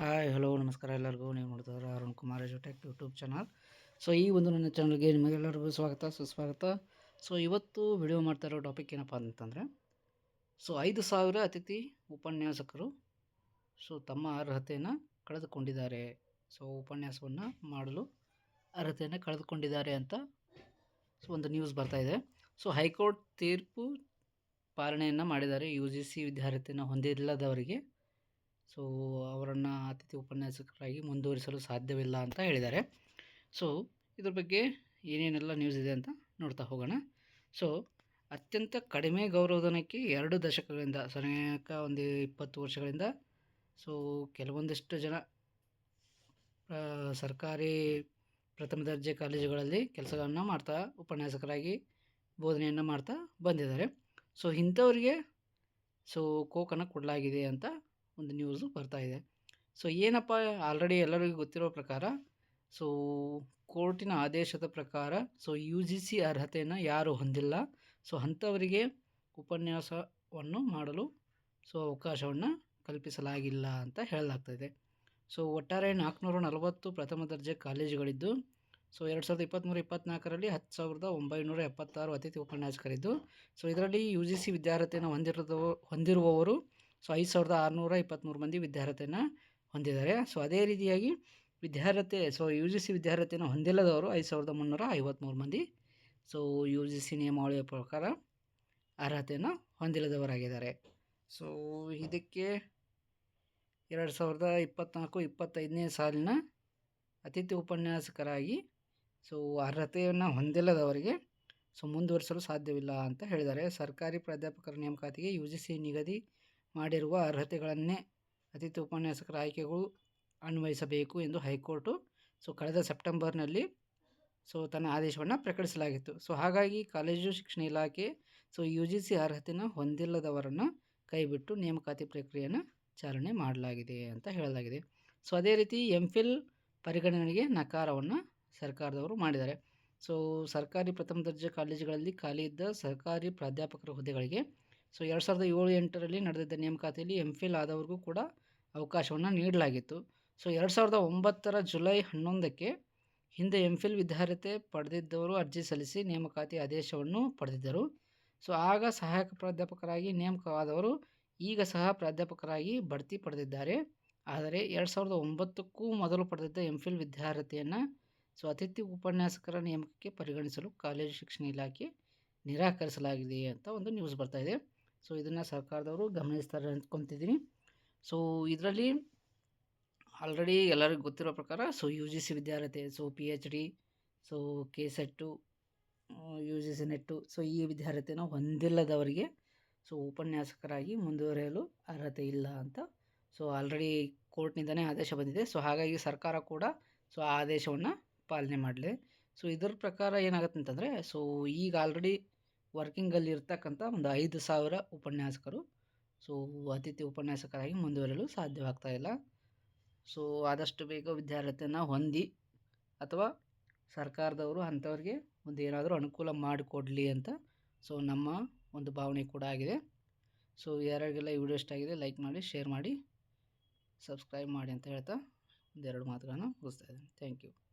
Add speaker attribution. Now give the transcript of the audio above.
Speaker 1: Hi hello ನಮಸ್ಕಾರ ಎಲ್ಲರಿಗೂ. ನೀವು ನೋಡ್ತಿದ್ದಾರೆ ಅರುಣ್ ಕುಮಾರ್ ಎಜುಟೆಕ್ ಯೂಟ್ಯೂಬ್ ಚಾನಲ್. ಸೊ ಈ ಒಂದು ನನ್ನ ಚಾನಲ್ಗೆ ನಿಮಗೆಲ್ಲರಿಗೂ ಸ್ವಾಗತ, ಸುಸ್ವಾಗತ. ಸೊ ಇವತ್ತು ವಿಡಿಯೋ ಮಾಡ್ತಾ ಇರೋ ಟಾಪಿಕ್ ಏನಪ್ಪ ಅಂತಂದರೆ ಸೊ ಐದು ಸಾವಿರ ಅತಿಥಿ ಉಪನ್ಯಾಸಕರು ಸೊ ತಮ್ಮ ಅರ್ಹತೆಯನ್ನು ಕಳೆದುಕೊಂಡಿದ್ದಾರೆ. ಸೊ ಉಪನ್ಯಾಸವನ್ನು ಮಾಡಲು ಅರ್ಹತೆಯನ್ನು ಕಳೆದುಕೊಂಡಿದ್ದಾರೆ ಅಂತ ಸೊ ಒಂದು ನ್ಯೂಸ್ ಬರ್ತಾ ಇದೆ. ಸೊ ಹೈಕೋರ್ಟ್ ತೀರ್ಪು ಪಾಲನೆಯನ್ನು ಮಾಡಿದ್ದಾರೆ. ಯು ಜಿ ಸಿ ವಿದ್ಯಾರ್ಥಿನ ಹೊಂದಿಲ್ಲದವರಿಗೆ ಸೊ ಅವರನ್ನು ಅತಿಥಿ ಉಪನ್ಯಾಸಕರಾಗಿ ಮುಂದುವರಿಸಲು ಸಾಧ್ಯವಿಲ್ಲ ಅಂತ ಹೇಳಿದ್ದಾರೆ. ಸೊ ಇದ್ರ ಬಗ್ಗೆ ಏನೇನೆಲ್ಲ ನ್ಯೂಸ್ ಇದೆ ಅಂತ ನೋಡ್ತಾ ಹೋಗೋಣ. ಸೊ ಅತ್ಯಂತ ಕಡಿಮೆ ಗೌರವಧನಕ್ಕೆ ಎರಡು ದಶಕಗಳಿಂದ ಸನೇಕ ಒಂದು ಇಪ್ಪತ್ತು ವರ್ಷಗಳಿಂದ ಸೊ ಕೆಲವೊಂದಿಷ್ಟು ಜನ ಸರ್ಕಾರಿ ಪ್ರಥಮ ದರ್ಜೆ ಕಾಲೇಜುಗಳಲ್ಲಿ ಕೆಲಸಗಳನ್ನು ಮಾಡ್ತಾ, ಉಪನ್ಯಾಸಕರಾಗಿ ಬೋಧನೆಯನ್ನು ಮಾಡ್ತಾ ಬಂದಿದ್ದಾರೆ. ಸೊ ಇಂಥವ್ರಿಗೆ ಸೊ ಕೋಕನ್ನು ಕೊಡಲಾಗಿದೆ ಅಂತ ಒಂದು ನ್ಯೂಸು ಬರ್ತಾ ಇದೆ. ಸೊ ಏನಪ್ಪ ಆಲ್ರೆಡಿ ಎಲ್ಲರಿಗೂ ಗೊತ್ತಿರೋ ಪ್ರಕಾರ ಸೊ ಕೋರ್ಟಿನ ಆದೇಶದ ಪ್ರಕಾರ ಸೊ ಯು ಜಿ ಸಿ ಅರ್ಹತೆಯನ್ನು ಯಾರು ಹೊಂದಿಲ್ಲ. ಸೊ ಅಂಥವರಿಗೆ ಉಪನ್ಯಾಸವನ್ನು ಮಾಡಲು ಸೊ ಅವಕಾಶವನ್ನು ಕಲ್ಪಿಸಲಾಗಿಲ್ಲ ಅಂತ ಹೇಳಲಾಗ್ತಾಯಿದೆ ಸೊ ಒಟ್ಟಾರೆ ನಾಲ್ಕುನೂರ ನಲವತ್ತು ಪ್ರಥಮ ದರ್ಜೆ ಕಾಲೇಜುಗಳಿದ್ದು ಸೊ ಎರಡು ಸಾವಿರದ ಇಪ್ಪತ್ತ್ಮೂರು ಇಪ್ಪತ್ತ್ನಾಲ್ಕರಲ್ಲಿ ಹತ್ತು ಸಾವಿರದ ಒಂಬೈನೂರ ಎಪ್ಪತ್ತಾರು ಅತಿಥಿ ಉಪನ್ಯಾಸಕರಿದ್ದು ಸೊ ಇದರಲ್ಲಿ ಯು ಜಿ ಸಿ ವಿದ್ಯಾರ್ಹತೆಯನ್ನು ಹೊಂದಿರೋದು ಹೊಂದಿರುವವರು ಸೊ ಐದು ಸಾವಿರದ ಆರುನೂರ ಇಪ್ಪತ್ತ್ಮೂರು ಮಂದಿ ವಿದ್ಯಾರ್ಹತೆಯನ್ನು ಹೊಂದಿದ್ದಾರೆ. ಸೊ ಅದೇ ರೀತಿಯಾಗಿ ವಿದ್ಯಾರ್ಹತೆ, ಸೊ ಯು ಜಿ ಸಿ ವಿದ್ಯಾರ್ಹತೆಯನ್ನು ಹೊಂದಿಲ್ಲದವರು ಐದು ಸಾವಿರದ ಮುನ್ನೂರ ಐವತ್ತ್ಮೂರು ಮಂದಿ. ಸೊ ಯು ಜಿ ಸಿ ನಿಯಮಾವಳಿಯ ಪ್ರಕಾರ ಅರ್ಹತೆಯನ್ನು ಹೊಂದಿಲ್ಲದವರಾಗಿದ್ದಾರೆ. ಸೊ ಇದಕ್ಕೆ ಎರಡು ಸಾವಿರದ ಇಪ್ಪತ್ತ್ನಾಲ್ಕು, ಇಪ್ಪತ್ತೈದನೇ ಸಾಲಿನ ಅತಿಥಿ ಉಪನ್ಯಾಸಕರಾಗಿ, ಸೊ ಅರ್ಹತೆಯನ್ನು ಹೊಂದಿಲ್ಲದವರಿಗೆ, ಸೊ ಮುಂದುವರಿಸಲು ಸಾಧ್ಯವಿಲ್ಲ ಅಂತ ಹೇಳಿದ್ದಾರೆ. ಸರ್ಕಾರಿ ಪ್ರಾಧ್ಯಾಪಕರ ನೇಮಕಾತಿಗೆ ಯು ಜಿ ಸಿ ನಿಗದಿ ಮಾಡಿರುವ ಅರ್ಹತೆಗಳನ್ನೇ ಅತಿಥಿ ಉಪನ್ಯಾಸಕರ ಆಯ್ಕೆಗಳು ಅನ್ವಯಿಸಬೇಕು ಎಂದು ಹೈಕೋರ್ಟು, ಸೊ ಕಳೆದ ಸೆಪ್ಟೆಂಬರ್ನಲ್ಲಿ, ಸೊ ತನ್ನ ಆದೇಶವನ್ನು ಪ್ರಕಟಿಸಲಾಗಿತ್ತು. ಸೊ ಹಾಗಾಗಿ ಕಾಲೇಜು ಶಿಕ್ಷಣ ಇಲಾಖೆ, ಸೊ ಯು ಜಿ ಸಿ ಅರ್ಹತೆನ ಹೊಂದಿಲ್ಲದವರನ್ನು ಕೈಬಿಟ್ಟು ನೇಮಕಾತಿ ಪ್ರಕ್ರಿಯೆಯನ್ನು ಚಾಲನೆ ಮಾಡಲಾಗಿದೆ ಅಂತ ಹೇಳಲಾಗಿದೆ. ಸೊ ಅದೇ ರೀತಿ ಎಂ ಫಿಲ್ ಪರಿಗಣನೆಗೆ ನಕಾರವನ್ನು ಸರ್ಕಾರದವರು ಮಾಡಿದ್ದಾರೆ. ಸೊ ಸರ್ಕಾರಿ ಪ್ರಥಮ ದರ್ಜೆ ಕಾಲೇಜುಗಳಲ್ಲಿ ಖಾಲಿ ಇದ್ದ ಸರ್ಕಾರಿ ಪ್ರಾಧ್ಯಾಪಕರ ಹುದ್ದೆಗಳಿಗೆ ಸೊ ಎರಡು ಸಾವಿರದ ಏಳು ಎಂಟರಲ್ಲಿ ನಡೆದಿದ್ದ ನೇಮಕಾತಿಯಲ್ಲಿ ಎಂ ಫಿಲ್ ಆದವ್ರಿಗೂ ಕೂಡ ಅವಕಾಶವನ್ನು ನೀಡಲಾಗಿತ್ತು. ಸೊ ಎರಡು ಸಾವಿರದ ಒಂಬತ್ತರ ಜುಲೈ ಹನ್ನೊಂದಕ್ಕೆ ಹಿಂದೆ ಎಂ ಫಿಲ್ ವಿದ್ಯಾರ್ಹತೆ ಪಡೆದಿದ್ದವರು ಅರ್ಜಿ ಸಲ್ಲಿಸಿ ನೇಮಕಾತಿ ಆದೇಶವನ್ನು ಪಡೆದಿದ್ದರು. ಸೊ ಆಗ ಸಹಾಯಕ ಪ್ರಾಧ್ಯಾಪಕರಾಗಿ ನೇಮಕವಾದವರು ಈಗ ಸಹ ಪ್ರಾಧ್ಯಾಪಕರಾಗಿ ಬಡ್ತಿ ಪಡೆದಿದ್ದಾರೆ. ಆದರೆ ಎರಡು ಸಾವಿರದ ಒಂಬತ್ತಕ್ಕೂ ಮೊದಲು ಪಡೆದಿದ್ದ ಎಂ ಫಿಲ್ ವಿದ್ಯಾರ್ಹತೆಯನ್ನು ಸೊ ಅತಿಥಿ ಉಪನ್ಯಾಸಕರ ನೇಮಕಕ್ಕೆ ಪರಿಗಣಿಸಲು ಕಾಲೇಜು ಶಿಕ್ಷಣ ಇಲಾಖೆ ನಿರಾಕರಿಸಲಾಗಿದೆ ಅಂತ ಒಂದು ನ್ಯೂಸ್ ಬರ್ತಾ ಇದೆ. ಸೊ ಇದನ್ನು ಸರ್ಕಾರದವರು ಗಮನಿಸ್ತಾರೆ ಅಂದ್ಕೊತಿದ್ದೀನಿ ಸೊ ಇದರಲ್ಲಿ ಆಲ್ರೆಡಿ ಎಲ್ಲರಿಗೂ ಗೊತ್ತಿರೋ ಪ್ರಕಾರ ಸೊ ಯು ಜಿ ಸಿ ವಿದ್ಯಾರ್ಹತೆ so P H D so K SET U G C NET so ಈ ವಿದ್ಯಾರ್ಹತೆನ ಹೊಂದಿಲ್ಲದವರಿಗೆ ಸೊ ಉಪನ್ಯಾಸಕರಾಗಿ ಮುಂದುವರಿಯಲು ಅರ್ಹತೆ ಇಲ್ಲ ಅಂತ ಸೊ ಆಲ್ರೆಡಿ ಕೋರ್ಟ್ನಿಂದನೇ ಆದೇಶ ಬಂದಿದೆ. ಸೊ ಹಾಗಾಗಿ ಸರ್ಕಾರ ಕೂಡ ಸೊ ಆ ಆದೇಶವನ್ನು ಪಾಲನೆ ಮಾಡಲಿ ಸೊ ಇದರ ಪ್ರಕಾರ ಏನಾಗುತ್ತೆ ಅಂತಂದರೆ ಸೊ ಈಗ ಆಲ್ರೆಡಿ ವರ್ಕಿಂಗಲ್ಲಿ ಇರ್ತಕ್ಕಂಥ ಒಂದು ಐದು ಸಾವಿರ ಉಪನ್ಯಾಸಕರು. ಸೊ, ಅತಿಥಿ ಉಪನ್ಯಾಸಕರಾಗಿ ಮುಂದುವರಿಯಲು ಸಾಧ್ಯವಾಗ್ತಾ ಇಲ್ಲ. ಸೊ, ಆದಷ್ಟು ಬೇಗ ವಿದ್ಯಾರ್ಹತೆಯನ್ನು ಹೊಂದಿ ಅಥವಾ ಸರ್ಕಾರದವರು ಅಂಥವ್ರಿಗೆ ಒಂದು ಏನಾದರೂ ಅನುಕೂಲ ಮಾಡಿಕೊಡಲಿ ಅಂತ ಸೊ, ನಮ್ಮ ಒಂದು ಭಾವನೆ ಕೂಡ ಆಗಿದೆ. ಸೊ, ಯಾರಿಗೆಲ್ಲ ಈ ವಿಡಿಯೋ ಇಷ್ಟ ಆಗಿದೆ ಲೈಕ್ ಮಾಡಿ, ಶೇರ್ ಮಾಡಿ, ಸಬ್ಸ್ಕ್ರೈಬ್ ಮಾಡಿ ಅಂತ ಹೇಳ್ತಾ ಒಂದೆರಡು ಮಾತುಗಳನ್ನು ಮುಗಿಸ್ತಾ ಇದ್ದೀನಿ. Thank you.